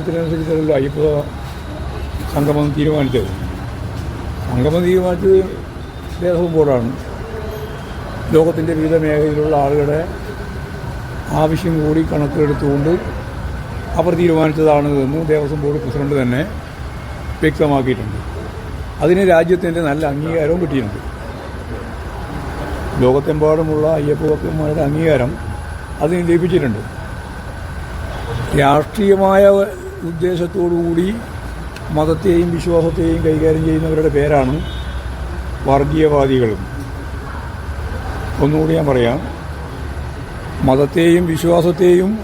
നിർദ്ദേശത്തിനനുസരിച്ചല്ലോ അയ്യപ്പ സംഗമം തീരുമാനിച്ചത്. സംഗമം തീരുമാനിച്ചത് ദേവസ്വം ബോർഡാണ്. ലോകത്തിന്റെ വിവിധ മേഖലയിലുള്ള ആളുകളുടെ ആവശ്യം കൂടി കണക്കിലെടുത്തുകൊണ്ട് അവർ തീരുമാനിച്ചതാണ് എന്ന് ദേവസ്വം ബോർഡ് പ്രസിഡന്റ് തന്നെ വ്യക്തമാക്കിയിട്ടുണ്ട്. അതിന് രാജ്യത്തിന്റെ നല്ല അംഗീകാരവും കിട്ടിയിട്ടുണ്ട്. ലോകത്തെമ്പാടുമുള്ള അയ്യപ്പ ഭക്തന്മാരുടെ അംഗീകാരം അതിന് ലഭിച്ചിട്ടുണ്ട്. രാഷ്ട്രീയമായ ഉദ്ദേശത്തോടുകൂടി മതത്തെയും വിശ്വാസത്തെയും കൈകാര്യം ചെയ്യുന്നവരുടെ പേരാണ് വർഗീയവാദികളും. ഒന്നുകൂടി ഞാൻ പറയാം. മതത്തെയും വിശ്വാസത്തെയും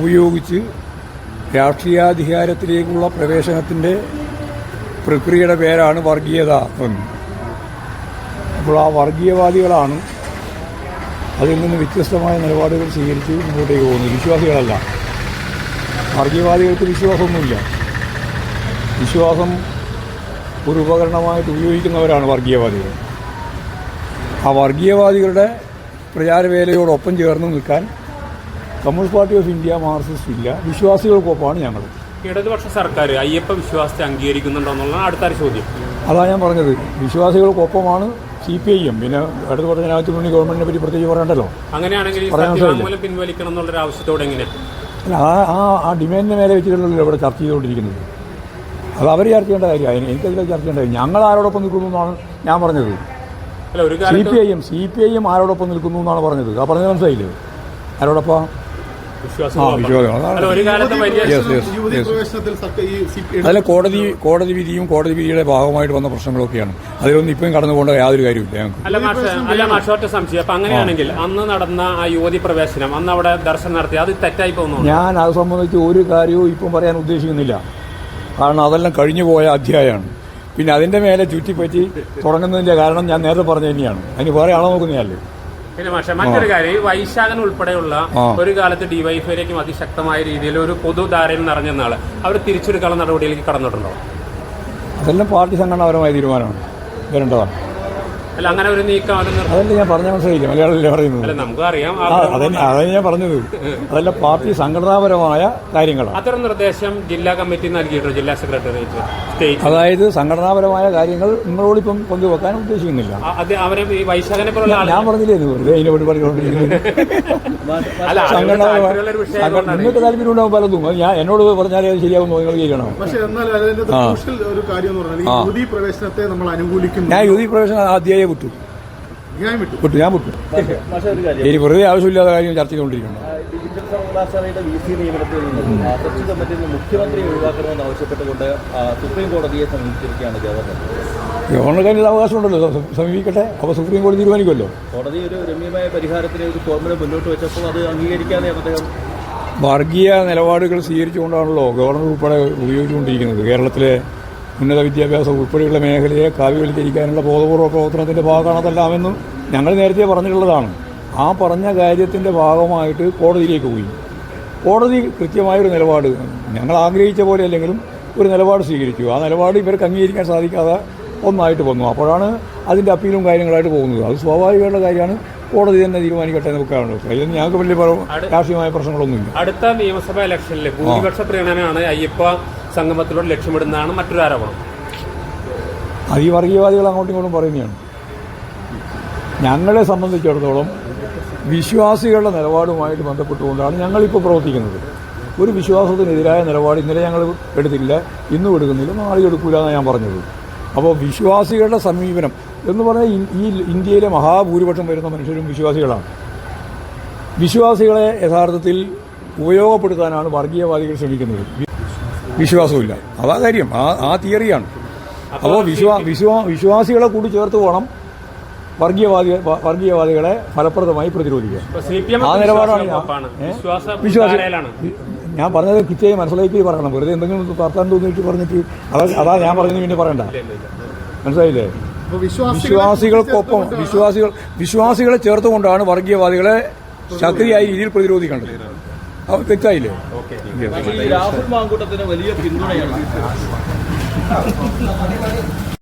ഉപയോഗിച്ച് രാഷ്ട്രീയാധികാരത്തിലേക്കുള്ള പ്രവേശനത്തിന്റെ പ്രക്രിയയുടെ പേരാണ് വർഗീയത എന്ന്. അപ്പോൾ ആ വർഗീയവാദികളാണ് അതിൽ നിന്ന് വ്യത്യസ്തമായ നിലപാടുകൾ സ്വീകരിച്ച് മുമ്പോട്ടേക്ക് പോകുന്നത്. വിശ്വാസികളല്ല. വർഗീയവാദികൾക്ക് വിശ്വാസമൊന്നുമില്ല. വിശ്വാസം ഒരു ഉപകരണമായിട്ട് ഉപയോഗിക്കുന്നവരാണ് വർഗീയവാദികൾ. ആ വർഗീയവാദികളുടെ പ്രചാരവേലയോടൊപ്പം ചേർന്ന് നിൽക്കാൻ communist party of India Marxist ഇല്ല. വിശ്വാസികൾക്കൊപ്പമാണ് ഞങ്ങൾ. ഇടതുപക്ഷ സർക്കാർ അയ്യപ്പ വിശ്വാസത്തെ അംഗീകരിക്കുന്നുണ്ടോ എന്നുള്ളതാണ് അടുത്ത ചോദ്യം. അതാണ് ഞാൻ പറഞ്ഞത്. വിശ്വാസികൾക്കൊപ്പമാണ് സി പി ഐ എം പിന്നെ അടുത്ത പറഞ്ഞ ജനാധിപത്യ മുന്നണി ഗവൺമെന്റിനെ പറ്റി പ്രത്യേകിച്ച് പറയണ്ടല്ലോ? അങ്ങനെയാണെങ്കിൽ പിൻവലിക്കണം എന്നുള്ള ആവശ്യത്തോടെ എങ്ങനെ? അല്ല ആ ആ ആ ഡിമാൻഡിന് മേലെ വെച്ചിട്ടുള്ള ഇവിടെ ചർച്ച ചെയ്തുകൊണ്ടിരിക്കുന്നത്? അത് അവർ ചർച്ച ചെയ്യേണ്ട കാര്യമാണ് എനിക്കതിൽ ചർച്ച ചെയ്യേണ്ട കാര്യം. ഞങ്ങൾ ആരോടൊപ്പം നിൽക്കുന്നു എന്നാണ് ഞാൻ പറഞ്ഞത്. അല്ല C P I M C P I M ആരോടൊപ്പം നിൽക്കുന്നു എന്നാണ് പറഞ്ഞത്. ആ പറഞ്ഞത് മനസ്സിലായില്ലേ? ആരോടൊപ്പം? അതിലെ കോടതി കോടതി വിധിയും കോടതി വിധിയുടെ ഭാഗമായിട്ട് വന്ന പ്രശ്നങ്ങളൊക്കെയാണ്. അതിലൊന്നും ഇപ്പം കടന്നു പോകേണ്ട യാതൊരു കാര്യമില്ല ഞങ്ങൾക്ക്. അല്ല മാഷ അല്ല മാഷ സംശയം. അപ്പൊ അങ്ങനെയാണെങ്കിൽ അന്ന് നടന്ന ആ യുവതി പ്രവേശനം അന്ന് അവിടെ ദർശനം നടത്തി അത് തെറ്റായി പോകുന്നു ഞാൻ അത് സംബന്ധിച്ച് ഒരു കാര്യവും ഇപ്പം പറയാൻ ഉദ്ദേശിക്കുന്നില്ല. കാരണം അതെല്ലാം കഴിഞ്ഞു പോയ അധ്യായമാണ്. പിന്നെ അതിന്റെ മേലെ ചുറ്റിപ്പറ്റി തുടങ്ങുന്നതിന്റെ കാരണം ഞാൻ നേരത്തെ പറഞ്ഞു തന്നെയാണ്. അതിന് വേറെ ആളെ നോക്കുന്നതല്ലേ? പിന്നെ പക്ഷെ മറ്റൊരു കാര്യം ഈ വൈശാഖൻ ഉൾപ്പെടെയുള്ള. ഒരു കാലത്ത് ഡിവൈഫൈയിലേക്കും അതിശക്തമായ രീതിയിൽ ഒരു പൊതുധാരയിൽ നിറഞ്ഞ നാൾ അവർ തിരിച്ചെടുക്കാനുള്ള നടപടിയിലേക്ക് കടന്നിട്ടുണ്ടോ? അതെല്ലാം പാർട്ടി സംഘടനാപരമായ തീരുമാനമാണ്. വരേണ്ടതാണ് അല്ല അങ്ങനെ ഒരു നീക്കം അത് അതല്ല ഞാൻ പറഞ്ഞ മനസ്സിലായില്ല? മലയാളത്തിലെ പറയുന്നത്? അല്ല നമുക്ക് അറിയാം. അതന്നെ ഞാൻ പറഞ്ഞത്. അതല്ല പാർട്ടി സംഘടനാപരമായ കാര്യങ്ങളാണ്. അത്തരം നിർദ്ദേശം ജില്ലാ കമ്മിറ്റി നൽകിയിട്ടുണ്ട് ജില്ലാ സെക്രട്ടറിയേറ്റ് സ്റ്റേറ്റ്. അതായത് സംഘടനാപരമായ കാര്യങ്ങൾ നിങ്ങളോടിപ്പം പങ്കുവെക്കാൻ ഉദ്ദേശിക്കുന്നില്ല. അവരെ ഈ വൈശാഖനെ പോലുള്ള ഞാൻ പറഞ്ഞില്ലേ വെറുതെ അതിനെ പറ്റി പറഞ്ഞുകൊണ്ടിരിക്കുന്നത്? നിങ്ങൾക്ക് താല്പര്യം ഉണ്ടാവും പലതും. ഞാൻ എന്നോട് പറഞ്ഞാലേ അത് ശരിയാവുന്നു നിങ്ങൾ ചെയ്യണം? പക്ഷേ എന്നാൽ അതിന്റെ ഒരു കാര്യം എന്ന് പറഞ്ഞാൽ യുവതി പ്രവേശനത്തെ നമ്മൾ അനുകൂലിക്കുന്നു. ഞാൻ യുവതി പ്രവേശനം അധ്യായം ഞാൻ വിട്ടു. വിട്ടു ഞാൻ വിട്ടു. ഇനി വെറുതെ ആവശ്യമില്ലാത്ത കാര്യം ചർച്ച ചെയ്തുകൊണ്ടിരിക്കുന്നു അവകാശം സർവകലാശാലയുടെ വി സി നിയമനത്തിൽ നിന്നും സെർച്ച് കമ്മിറ്റിയിൽ നിന്ന് മുഖ്യമന്ത്രി ഒഴിവാക്കണമെന്ന് ആവശ്യപ്പെട്ടുകൊണ്ട് ആ, സുപ്രീം കോടതിയെ സമീപിച്ചിരിക്കുകയാണ് ഗവർണർ. അവകാശമുണ്ടല്ലോ. സമീപിക്കട്ടെ. അപ്പോൾ സുപ്രീം കോടതി തീരുമാനിക്കുമല്ലോ. കോടതി ഒരു രമ്യമായ പരിഹാരത്തിന് ഒരു ഫോർമുല മുന്നോട്ട് വെച്ചപ്പോൾ അത് അംഗീകരിക്കാതെ അദ്ദേഹം വർഗീയ നിലപാടുകൾ സ്വീകരിച്ചുകൊണ്ടാണല്ലോ ഗവർണർ ഉൾപ്പെടെ ഉപയോഗിച്ചുകൊണ്ടിരിക്കുന്നത്. കേരളത്തിലെ ഉന്നത വിദ്യാഭ്യാസം ഉൾപ്പെടെയുള്ള മേഖലയെ കാവ്യവൽക്കരിക്കാനുള്ള ബോധപൂർവ പ്രവർത്തനത്തിന്റെ ഭാഗമാണ് അതെല്ലാമെന്നും ഞങ്ങൾ നേരത്തെ പറഞ്ഞിട്ടുള്ളതാണ്. ആ പറഞ്ഞ കാര്യത്തിന്റെ ഭാഗമായിട്ട് കോടതിയിലേക്ക് പോയി. കോടതി കൃത്യമായൊരു നിലപാട് ഞങ്ങൾ ആഗ്രഹിച്ച പോലെ അല്ലെങ്കിലും ഒരു നിലപാട് സ്വീകരിച്ചു. ആ നിലപാട് ഇവർക്ക് അംഗീകരിക്കാൻ സാധിക്കാതെ ഒന്നായിട്ട് വന്നു. അപ്പോഴാണ് അതിന്റെ അപ്പീലും കാര്യങ്ങളായിട്ട് പോകുന്നത്. അത് സ്വാഭാവികമായിട്ടുള്ള കാര്യമാണ്. കോടതി തന്നെ തീരുമാനിക്കട്ടെ നമുക്കാണ്. അതിൽ ഞങ്ങൾക്ക് വലിയ രാഷ്ട്രീയമായ പ്രശ്നങ്ങളൊന്നുമില്ല. അടുത്ത നിയമസഭാ ഇലക്ഷനിൽ ഭൂരിപക്ഷ പ്രീണനമാണ് അയ്യപ്പ സംഗമത്തിലൂടെ ലക്ഷ്യമിടുന്നതാണ് മറ്റൊരു ആരോപണം. ഈ വർഗീയവാദികൾ അങ്ങോട്ടും ഇങ്ങോട്ടും പറയുന്നതാണ്. ഞങ്ങളെ സംബന്ധിച്ചിടത്തോളം വിശ്വാസികളുടെ നിലപാടുമായിട്ട് ബന്ധപ്പെട്ടുകൊണ്ടാണ് ഞങ്ങളിപ്പോൾ പ്രവർത്തിക്കുന്നത്. ഒരു വിശ്വാസത്തിനെതിരായ നിലപാട് ഇന്നലെ ഞങ്ങൾ എടുത്തില്ല ഇന്നും എടുക്കുന്നില്ല നാളെ എടുക്കില്ല എന്നാണ് ഞാൻ പറഞ്ഞത്. അപ്പോൾ വിശ്വാസികളുടെ സമീപനം എന്ന് പറഞ്ഞാൽ ഈ- ഇന്ത്യയിലെ മഹാഭൂരിപക്ഷം വരുന്ന മനുഷ്യരും വിശ്വാസികളാണ്. വിശ്വാസികളെ യഥാർത്ഥത്തിൽ ഉപയോഗപ്പെടുത്താനാണ് വർഗീയവാദികൾ ശ്രമിക്കുന്നത്. വിശ്വാസമില്ല അതാ കാര്യം. ആ ആ തിയറിയാണ്. അപ്പോൾ വിശ്വാ വിശ്വാ വിശ്വാസികളെ കൂടി ചേർത്ത് പോകണം വർഗീയവാദി വർഗീയവാദികളെ ഫലപ്രദമായി പ്രതിരോധിക്കുക ആ നിലപാടാണ്? വിശ്വാസ ഞാൻ പറഞ്ഞത് കൃത്യമായി മനസ്സിലാക്കി പറയണം. വെറുതെ എന്തെങ്കിലും വർത്താൻ തോന്നിയിട്ട് പറഞ്ഞിട്ട് അതാ അതാ ഞാൻ പറഞ്ഞത് പിന്നെ പറയണ്ട. മനസ്സിലായില്ലേ? വിശ്വാസികൾക്കൊപ്പം വിശ്വാസികൾ വിശ്വാസികളെ ചേർത്തുകൊണ്ടാണ് വർഗീയവാദികളെ ശക്തിയായ രീതിയിൽ പ്രതിരോധിക്കേണ്ടത്. അത് തെറ്റായില്ലേ? രാഹുൽ മാങ്കൂട്ടത്തിന് വലിയ പിന്തുണയാണ്.